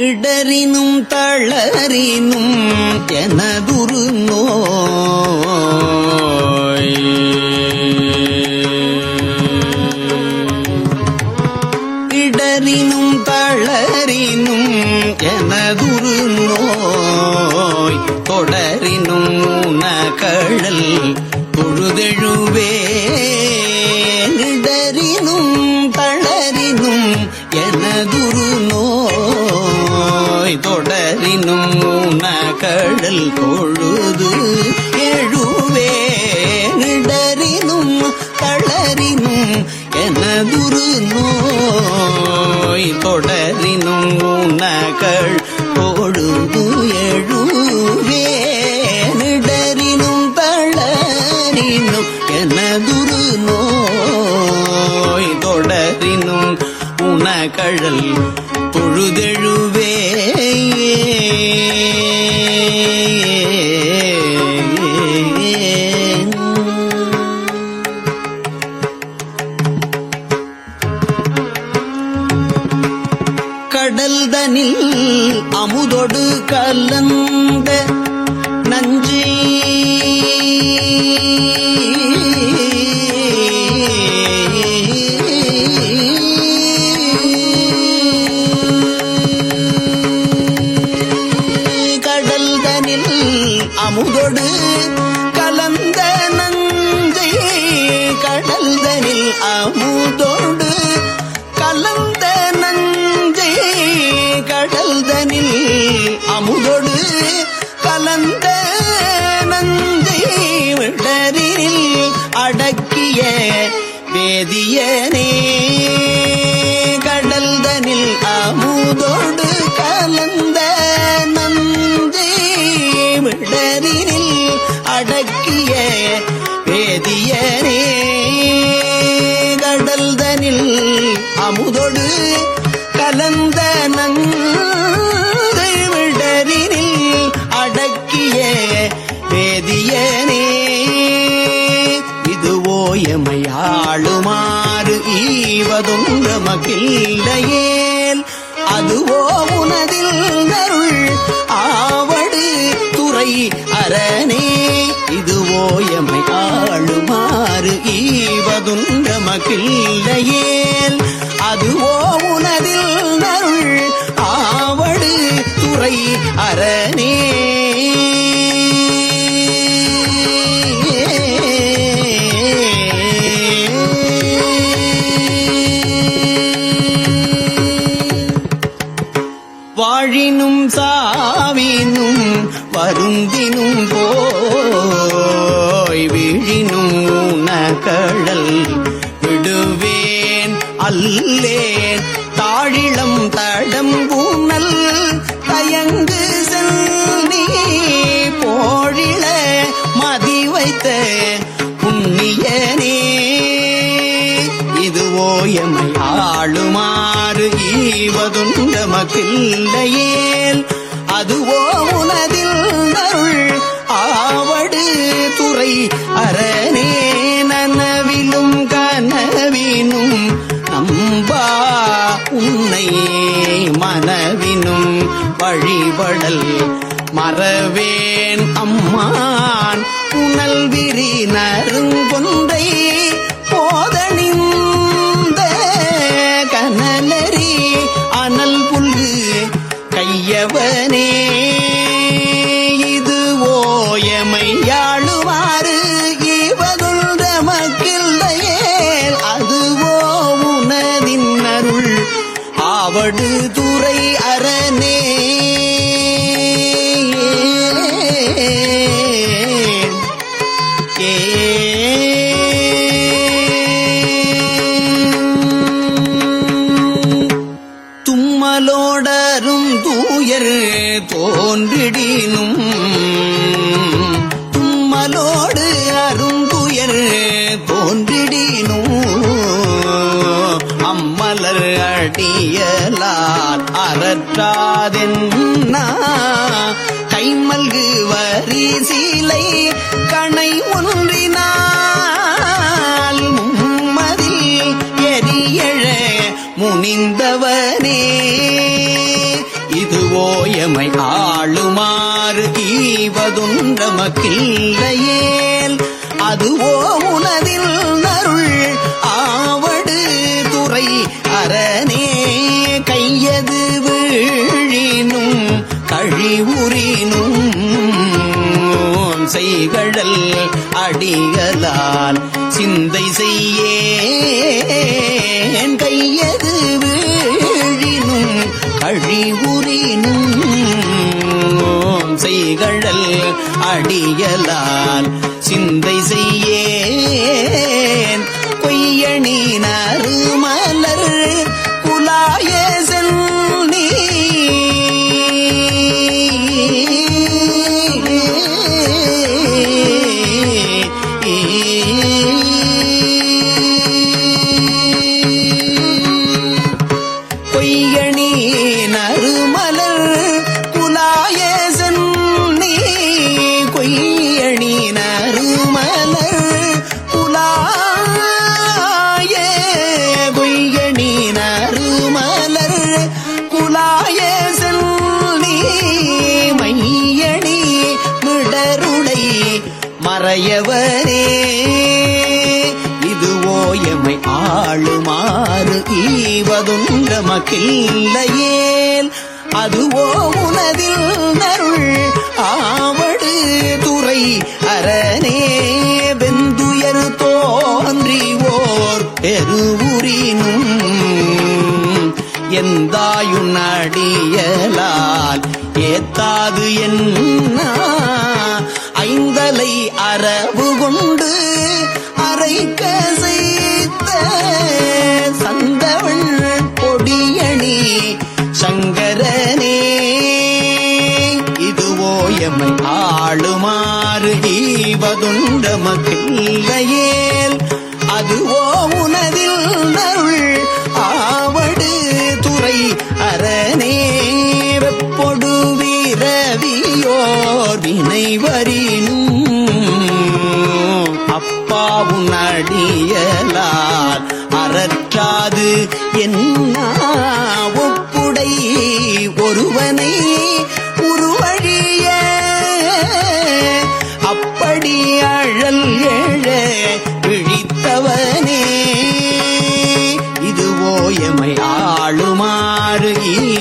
இடரினும் தளரினும் எனதுரு no நோய் தொடரினும் உணகள் பொழுது எழுவேடரினும் தளரினும் எனதுரு நோய் தொடரினும் உணகழல் கடனே கடல்தனில் அமுதொடு கலந்த நங்கை விடரினில் அடக்கிய வேதியனே இதுவோ எமையாளுமாறு ஈவதும் நமக்கில்லையேல் அதுவோ உனதில் நருள் ஆவடு துறை அரணே இதுவோ எமை அது ஈவதும் நமக்கில்லையேல் அதுவோ உனதில் நருள் ஆவடு துறை அரணே. மணல் மறவேன் அம்மான் புனல் விரி நருங்க அரசனே இதுவோ எமை ஆளுமாறு ஈவதுன்றமக்கில்லையேல் அதுவோ உனதில் நருள் ஆவடு துறை அரணே. கையது வீழினும் கழிவுறினும் செய்கடல் அடிகளால் சிந்தை செய்யேன். அழிவுறினும் செய்கழல் அடியலால் சிந்தை செய்யே ஆளுமாறு ஈவதுன்றமக்கில்லையேல். அதுவோ உனதில் நருள் ஆவடு துறை அரணே. வெந்துயர் தோன்றிவோர் பெருவுரினும். எந்தாயுன் அடியலால் ஏத்தாது என்ன. ஐந்தலை அரவு கொண்டு அரைக்க ஈவதுண்டமக்கில்லையேல் அதுவோ உனதில் நருள் ஆவடு துறை அரணே. வெப்பொடு வீரவியோர் வினைவரினும். அப்பாவும் அடியலால் அறற்றாது. என்ன ஒப்புடை ஒருவனை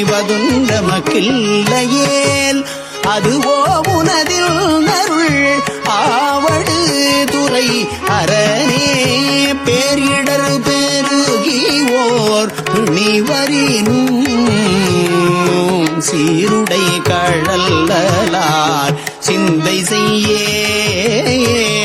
ஈவதுண்டமக்கில்லையேல் அதுவோ உனதில் நருள் ஆவடு துறை அரணே. பேரிடர் பெருகி நிவரின் சீருடை கழல்லார் சிந்தை செய்யே.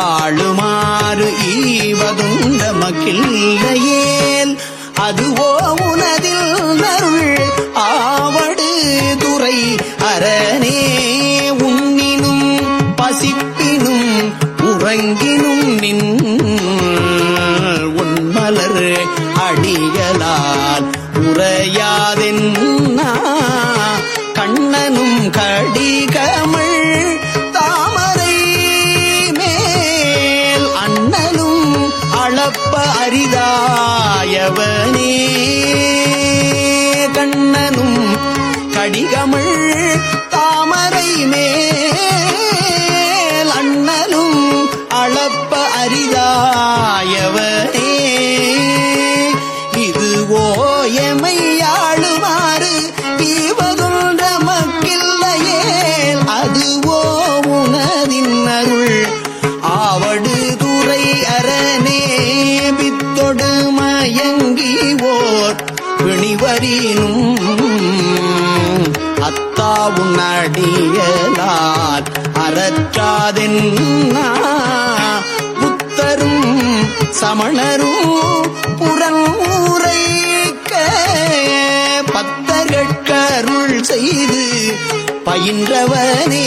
எமை ஆளுமாறு ஈவதுண்டமக்கில்லையேல் அதுவோ அரிதாயவனே இது ஓயமையாளுமாறு தீவதுன்ற மக்கில்லையே அதுவோ உனதின் அருள். ஆவடு துறை அரணே பித்தொடு மயங்கி ஓர் பிணிவரினும். அத்தாவுன் அடியலால் அறற்றாதென் புத்தரும் சமணரும் புறமுறைக்க பத்தர்கட்கருள் செய்து பயின்றவனே.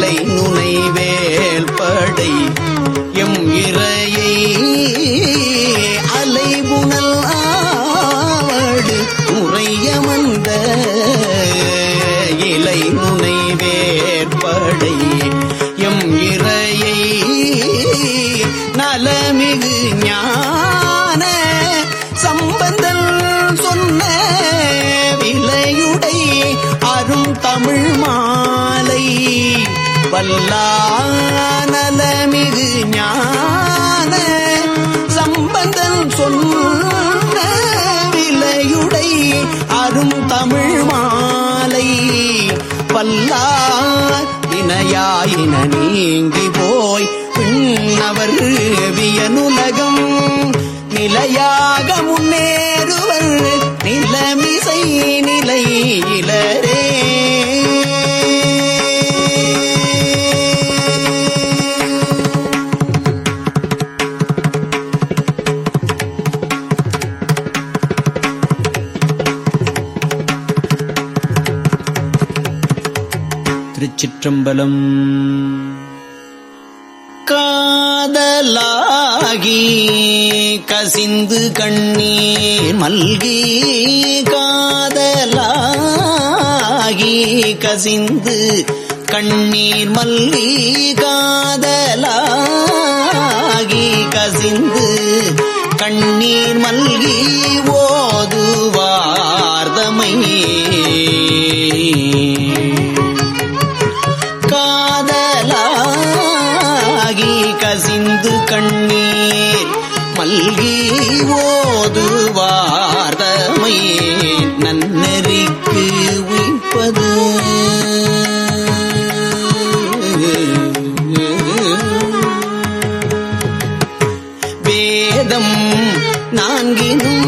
நிலை நுனைவே வல்லானலமிகு ஞான சம்பந்தன் சொன்ன விலையுடை அரும் தமிழ் மாலை. பல்லா வினையாயின நீங்கி போய் பின்னவர் வியனுலகம். நிலையாக முன்னேறுவர் நிலமிசை நிலை இளரே திருச்சிற்றம்பலம் காதலாகி கசிந்து கண்ணீர் மல்கி காதலாகி கசிந்து கண்ணீர் மல்லி காதலாகி கசிந்து கண்ணீர் மல்கி ஓ நான்கினும்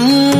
நம்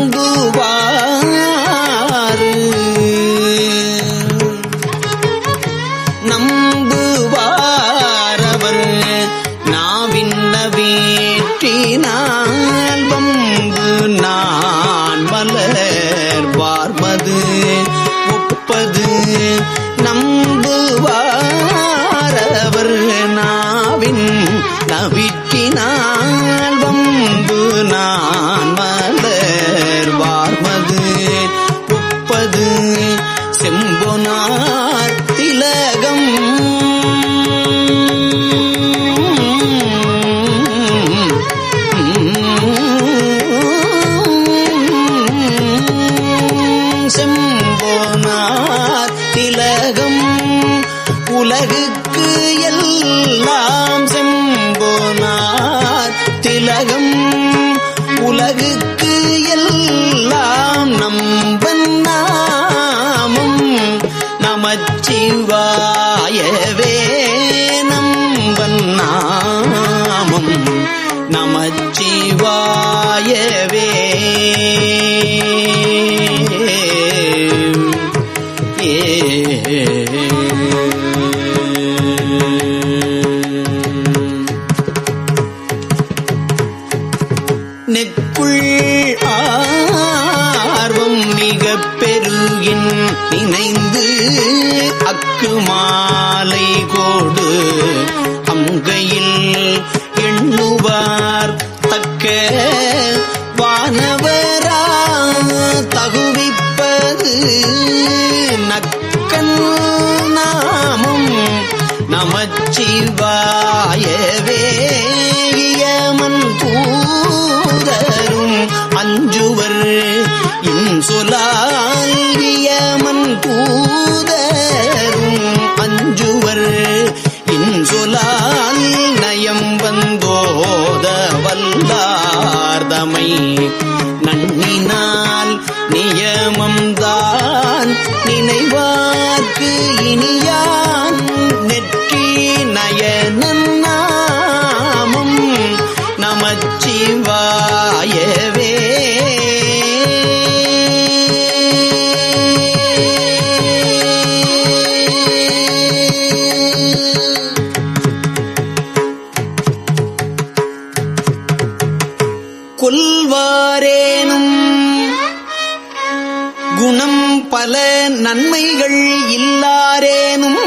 நன்மைகள் இல்லாரேனும்.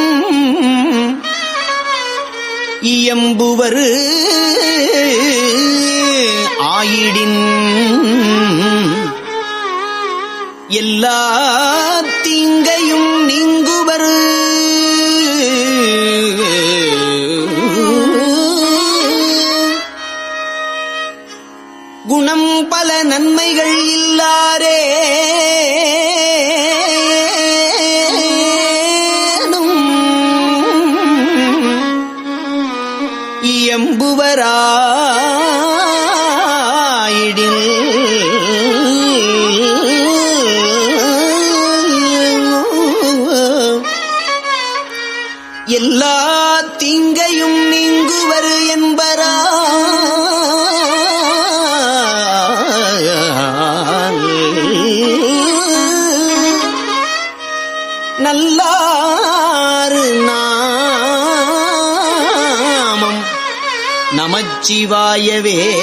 இயம்புவர் ஆயிடின். எல்லா எல்லா தீங்கையும் நீங்குவர் என்பரா. நல்லாறு நாமம் நமச்சிவாயவே.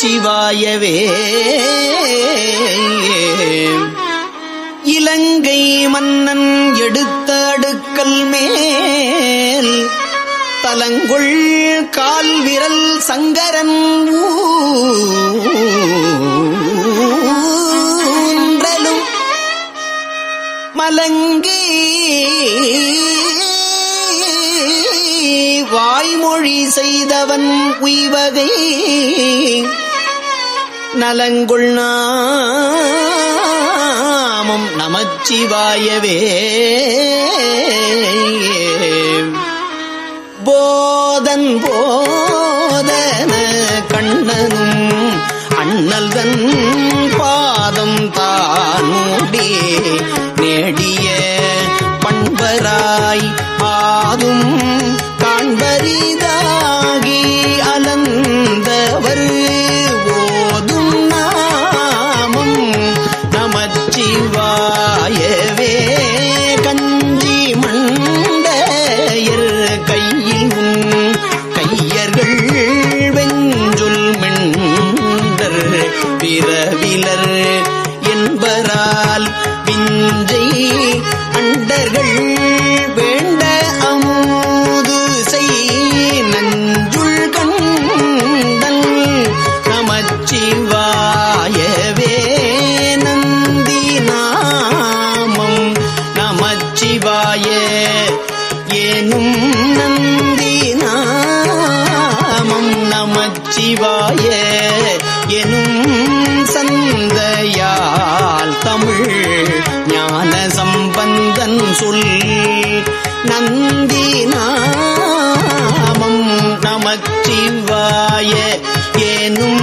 நமச்சிவாயவே இலங்கை மன்னன் எடுத்த அடுக்கல் மேல் தலங்குள் கால் விரல் சங்கரன் ஊன்றலும் மலங்கி வாய்மொழி செய்தவன் உய்வகை நலங்குள் நாமம் நமச்சிவாயவே. போதன் போதன கண்ணனும் அண்ணல்தன் பாதம் தானூடி. நேடிய பண்பராய் ஆதும் காண்பரித விஞ்ஞால் பிஞ்சை அண்டர்கள் வேண்ட அமும் en